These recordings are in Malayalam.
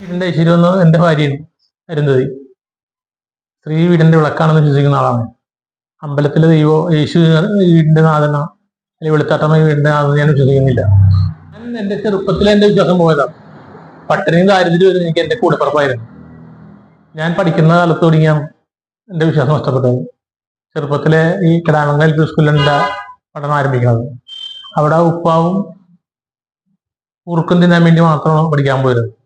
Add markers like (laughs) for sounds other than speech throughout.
വീടിന്റെ ഐശ്വര്യം എന്ന് എന്റെ ഭാര്യയാണ് അരുന്ധതി സ്ത്രീ വീടിന്റെ വിളക്കാണെന്ന് വിശ്വസിക്കുന്ന ആളാണ്. അമ്പലത്തിലെ ദൈവോ യേശു വീടിന്റെ നാഥനോ അല്ലെങ്കിൽ വെളുത്താട്ടമ്മ വീടിന്റെ നാഥന ഞാൻ വിശ്വസിക്കുന്നില്ല. ഞാൻ എന്റെ ചെറുപ്പത്തിലെ എന്റെ വിശ്വാസം പോയതാണ്. പട്ടിണിയും ദാരിദ്ര്യവും എനിക്ക് എന്റെ കൂടെപ്പുറപ്പായിരുന്നു. ഞാൻ പഠിക്കുന്ന കാലത്ത് തുടങ്ങിയാണ് എന്റെ വിശ്വാസം നഷ്ടപ്പെട്ടത്. ചെറുപ്പത്തിലെ ഈ കിടാമംഗൽ എൽ പി സ്കൂളിലുണ്ട പഠനം ആരംഭിക്കുന്നത്. അവിടെ ഉപ്പാവും ഉറുക്കും തിന്നാൻ വേണ്ടി മാത്രമാണ് പഠിക്കാൻ പോയത്.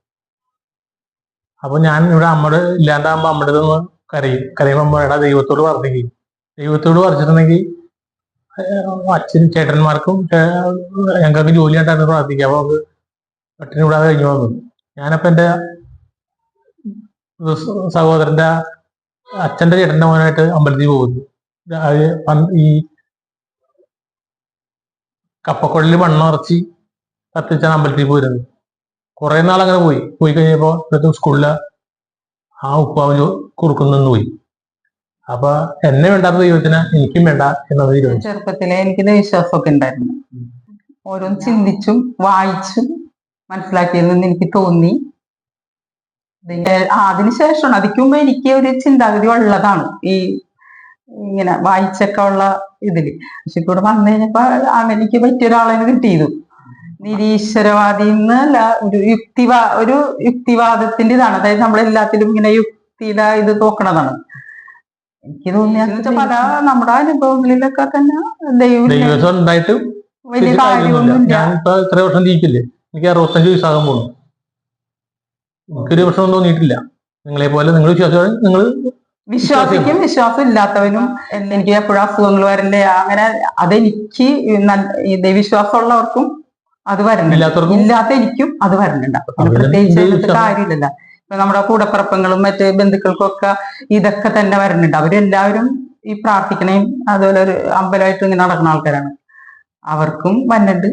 അപ്പൊ ഞാൻ ഇവിടെ അമ്മയുടെ ഇല്ലാണ്ടാകുമ്പോ അമ്മയുടെ നിന്ന് കരയും. കരയുമ്പോൾ അമ്മയുടെ ദൈവത്തോട് പ്രാർത്ഥിക്കും. ദൈവത്തോട് പ്രാർത്ഥിച്ചിട്ടുണ്ടെങ്കിൽ ഏഹ് അച്ഛൻ ചേട്ടന്മാർക്കും ഞങ്ങൾക്ക് ജോലി ആയിട്ടാണ് പ്രാർത്ഥിക്കുക. അപ്പൊ നമുക്ക് പെട്ടെന്ന് വിടാതെ കഴിഞ്ഞു വന്നു ഞാനപ്പോ എന്റെ സഹോദരന്റെ അച്ഛന്റെ ചേട്ടന്റെ മോനായിട്ട് അമ്പലത്തിൽ പോകുന്നു. ഈ കപ്പക്കൊള്ളിൽ കപ്പക്കുഴലിൽ മണ്ണുറച്ചി കത്തിച്ചാണ് അമ്പലത്തിൽ പോയിരുന്നത്. കുറെ നാൾ അങ്ങനെ പോയി. പോയി കഴിഞ്ഞപ്പോ ഇപ്പോഴത്തെ സ്കൂളിൽ ആ ഉപ്പാവ് കുറുക്കുന്നെന്ന് കുറുക്കും നിന്ന് പോയി. അപ്പൊ എന്നെ വേണ്ടാത്ത ദൈവത്തിന് എനിക്കും വേണ്ട എന്നത് ചെറുപ്പത്തിലെ എനിക്ക് വിശ്വാസമൊക്കെ ഉണ്ടായിരുന്നു. ഓരോന്ന് ചിന്തിച്ചും വായിച്ചും മനസ്സിലാക്കിയതെന്ന് എനിക്ക് തോന്നി. ഇതിന്റെ ആ, അതിനുശേഷമാണ് അതിക്ക് മുമ്പ് എനിക്ക് ഒരു ചിന്താഗതി ഉള്ളതാണ് ഈ ഇങ്ങനെ വായിച്ചൊക്കെ ഉള്ള ഇതിൽ. പക്ഷെ ഇവിടെ വന്നു കഴിഞ്ഞപ്പോ എനിക്ക് പറ്റിയ ഒരാളെ കിട്ടിയത്. നിരീശ്വരവാദി എന്നല്ല ഒരു യുക്തിവാ ഒരു യുക്തിവാദത്തിന്റെ ഇതാണ്. അതായത് നമ്മളെല്ലാത്തിലും ഇങ്ങനെ യുക്തിയുടെ ഇത് നോക്കണതാണ് എനിക്ക് തോന്നിയ പല നമ്മുടെ അനുഭവങ്ങളിലൊക്കെ തന്നെ ദൈവം ഉണ്ടായിട്ട് വലിയ കാര്യമൊന്നുമില്ല. ഞാൻ ഇപ്പൊ എത്ര വർഷം ജീവിക്കില്ലേ എനിക്ക് അറുപത്തഞ്ച് വയസ്സാകാൻ പോകുന്നു എനിക്കൊരു പ്രശ്നം തോന്നിയിട്ടില്ല. നിങ്ങളെ പോലെ നിങ്ങൾ വിശ്വാസം നിങ്ങൾ വിശ്വാസിക്കും വിശ്വാസം ഇല്ലാത്തവനും എനിക്ക് എപ്പോഴും അസുഖങ്ങൾ വരണ്ടേ? അങ്ങനെ അതെനിക്ക് ദൈവവിശ്വാസമുള്ളവർക്കും അത് ഇല്ലാത്തവർക്കും ഇല്ലാത്ത എനിക്കും അത് അവരുടെ പ്രത്യേകിച്ച്. കാര്യമില്ലല്ല. ഇപ്പൊ നമ്മുടെ കൂടപ്പിറപ്പങ്ങളും മറ്റ് ബന്ധുക്കൾക്കും ഒക്കെ ഇതൊക്കെ തന്നെ വരണുണ്ട് അവരെല്ലാവരും ഈ പ്രാർത്ഥിക്കണേയും അതുപോലെ ഒരു അമ്പലമായിട്ട് ഇങ്ങനെ നടക്കുന്ന ആൾക്കാരാണ്. അവർക്കും വന്നിട്ട്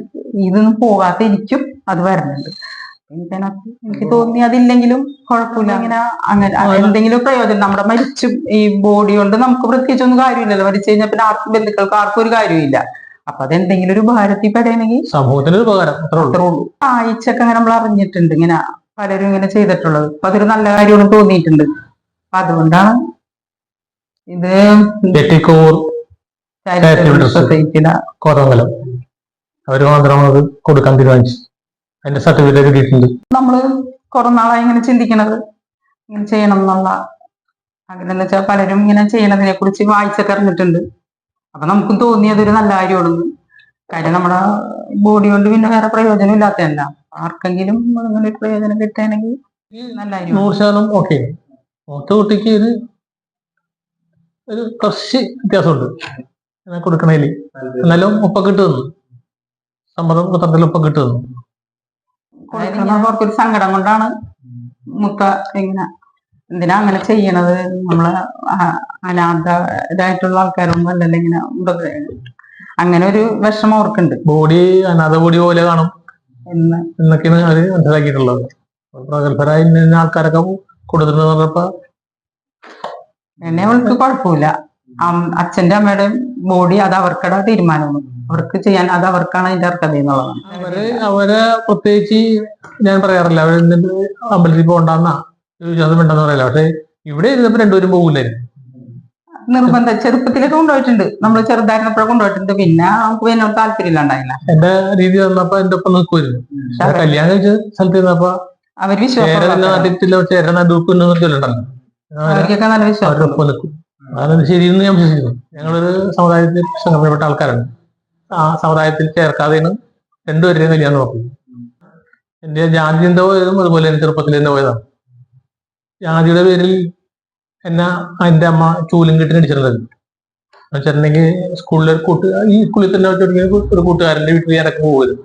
ഇതൊന്നും പോകാത്ത എനിക്കും അത് വരുന്നുണ്ട് എനിക്കതിനകത്ത് എനിക്ക് തോന്നി അതില്ലെങ്കിലും കുഴപ്പമില്ല. ഇങ്ങനെ അങ്ങനെ എന്തെങ്കിലും പ്രയോജനം. നമ്മുടെ മരിച്ചും ഈ ബോഡി കൊണ്ട് നമുക്ക് പ്രത്യേകിച്ചൊന്നും കാര്യമില്ലല്ലോ. മരിച്ചു കഴിഞ്ഞാൽ പിന്നെ ആർക്കും ബന്ധുക്കൾക്ക് ആർക്കും ഒരു കാര്യമില്ല അപ്പൊ അതെന്തെങ്കിലും ഒരു ഭാരത്തിൽ പെടണമെങ്കിൽ സമൂഹത്തിന് ഒരു ഉപകാരം അത്രേ ഉള്ളൂ. അങ്ങനെ നമ്മൾ അറിഞ്ഞിട്ടുണ്ട് ഇങ്ങനെ പലരും ഇങ്ങനെ ചെയ്തിട്ടുള്ളത്. അപ്പൊ അതൊരു നല്ല കാര്യമാണ് തോന്നിയിട്ടുണ്ട്. അപ്പൊ അതുകൊണ്ടാണ് ഇത് കോതമംഗലം. അവർ മാത്രമാണ് അത് കൊടുക്കാൻ തീരുമാനിച്ചു. അതിന്റെ സർട്ടിഫിക്കറ്റ് കിട്ടിയിട്ടുണ്ട്. നമ്മൾ കുറെ നാളായി ഇങ്ങനെ ചിന്തിക്കണത്. ഇങ്ങനെ ചെയ്യണം എന്നുള്ള അങ്ങനെ എന്ന് വെച്ചാൽ പലരും ഇങ്ങനെ ചെയ്യണതിനെ കുറിച്ച് വായിച്ചൊക്കെ അറിഞ്ഞിട്ടുണ്ട്. അപ്പൊ നമുക്കും തോന്നി അതൊരു നല്ല കാര്യമാണെന്ന് കാര്യം നമ്മുടെ ബോഡി കൊണ്ട് പിന്നെ വേറെ പ്രയോജനം ഇല്ലാത്തതല്ല ആർക്കെങ്കിലും അങ്ങനെ ഒരു പ്രയോജനം കിട്ടുകയാണെങ്കിൽ നല്ല കാര്യം നൂറ് ശതമാനം ഓക്കെ മൂത്ത കുട്ടിക്ക് ഒരു ഒരു കുറച്ച് വ്യത്യാസമുണ്ട് കൊടുക്കണേൽ. എന്നാലും ഉപ്പ കിട്ടുന്നു സമ്മതം പത്രത്തിൽ ഉപ്പ കിട്ടുന്നു അവർക്കൊരു സങ്കടം കൊണ്ടാണ് മുത്ത ഇങ്ങനെ എന്തിനാ അങ്ങനെ ചെയ്യണത്? നമ്മളെ അനാഥരായിട്ടുള്ള ആൾക്കാരൊന്നും അല്ലല്ലോ ഇങ്ങനെ അങ്ങനെ ഒരു വിഷമം ഓർക്കുണ്ട് ബോഡി അനാഥ ബോഡി പോലെ കാണും. എന്ന്. എന്നൊക്കെയാണ് അവർ മനസ്സിലാക്കിയിട്ടുള്ളത്. പ്രഗത്ഭരായ ഇന്ന ആൾക്കാരൊക്കെ കൊടുത്തിട്ട് പറഞ്ഞപ്പോ എന്നെ അവൾക്ക് കുഴപ്പമില്ല. അച്ഛന്റെ അമ്മയുടെ ബോഡി അത് അവർക്കടെ തീരുമാനമാണ്. അവർക്ക് ചെയ്യാൻ അത് അവർക്കാണ് അതിന്റെ അർഹത എന്നുള്ളതാണ്. അവർ അവരെ പ്രത്യേകിച്ച് ഞാൻ പറയാറില്ല. അവർ എന്തിന്റെ അമ്പലത്തിൽ പോകണ്ടെന്നാ. വിശ്വാസം വേണ്ടെന്ന് പറയില്ല? പക്ഷെ ഇവിടെ ഇരുന്നപ്പോ രണ്ടുപേരും പോകില്ലായിരുന്നു നിർബന്ധം ചെറുപ്പത്തിലേക്ക് കൊണ്ടുപോയിട്ടുണ്ട്. നമ്മൾ ചെറുതായിരുന്നപ്പോഴേ കൊണ്ടുപോയിട്ടുണ്ട്. പിന്നെ നമുക്ക് പിന്നെ താല്പര്യമില്ലാണ്ടായില്ല. എന്റെ രീതി വന്നപ്പോ എന്റെ ഒപ്പം നിൽക്കുമായിരുന്നു കല്യാണം കഴിച്ച സ്ഥലത്ത് ഇരുന്നപ്പോ അവർ വിശ്വാസം അതാണ് ശരിയെന്ന് ഞാൻ വിശ്വസിക്കുന്നു. ഞങ്ങളൊരു സമുദായത്തിൽ സംഘടനപ്പെട്ട ആൾക്കാരാണ്. ആ സമുദായത്തിൽ ചേർക്കാതെയാണ് രണ്ടുപേരെയും കല്യാണം നോക്കുന്നത് എന്റെ ജാതി ചിന്ത പോയതും അതുപോലെ തന്നെ ചെറുപ്പത്തിൽ തന്നെ പോയതാണ്. ജാതിയുടെ പേരിൽ എന്നെ എന്റെ അമ്മ ചൂലും കെട്ടി അടിച്ചിട്ടുണ്ടായിരുന്നു വെച്ചിട്ടുണ്ടെങ്കിൽ സ്കൂളിലെ ഒരു കൂട്ട് ഈ സ്കൂളിൽ തന്നെ ഒരു കൂട്ടുകാരന്റെ വീട്ടിൽ ഞാനൊക്കെ പോകുമായിരുന്നു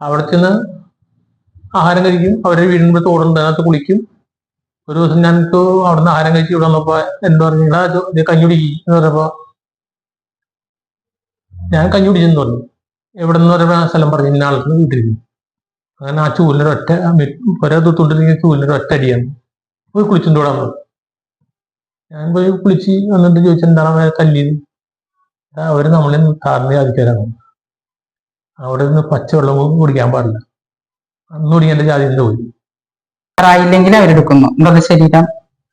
അവിടെ ചെന്ന് ആഹാരം കഴിക്കും. അവരുടെ വീടിന്റെ തോടുണ്ട്. അതിനകത്ത് കുളിക്കും. ഒരു ദിവസം ഞാൻ ഇപ്പോ നിന്ന് ആഹാരം കഴിച്ച് ഇവിടെ വന്നപ്പോ എന്താ പറഞ്ഞാ കഞ്ഞി കുടിക്കി എന്ന് പറഞ്ഞപ്പോ ഞാൻ കഞ്ഞി കുടിച്ചെന്ന് പറഞ്ഞു. എവിടെ നിന്ന് പറയുമ്പോ ആ സ്ഥലം പറഞ്ഞു ഇന്ന ആൾക്ക് വീട്ടിലിരുന്നു അങ്ങനെ ആ ചൂലിനൊരു ഒറ്റ ഒരേ ചൂലിനൊരു ഒറ്റ അടിയാണ്. പോയി കുളിച്ചിട്ട് ഞാൻ പോയി കുളിച്ച് വന്നിട്ട് ചോദിച്ചു എന്താണ് അവരെ തല്ലിയത് അവർ നമ്മളെ കാറിന് ജാതിക്കാരാണ് അവിടെ നിന്ന് പച്ചവെള്ളം കുടിക്കാൻ പാടില്ല. അന്ന് കുടിക്കേണ്ട ജാതിന്റെ പോയി. ായില്ലെങ്കിൽ അവരെടുക്കുന്നു. മൃഗശരീരം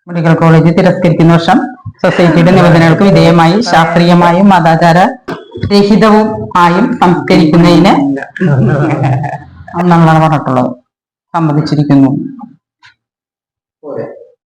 മെഡിക്കൽ കോളേജ് തിരസ്കരിക്കുന്ന വർഷം സൊസൈറ്റിയുടെ നിബന്ധനകൾക്ക് വിധേയമായി ശാസ്ത്രീയമായും മതാചാര രഹിതവും ആയും സംസ്കരിക്കുന്നതിന് (laughs) ഒന്നാമതാണ് പറഞ്ഞിട്ടുള്ളത്. സംബന്ധിച്ചിരിക്കുന്നു. Correct.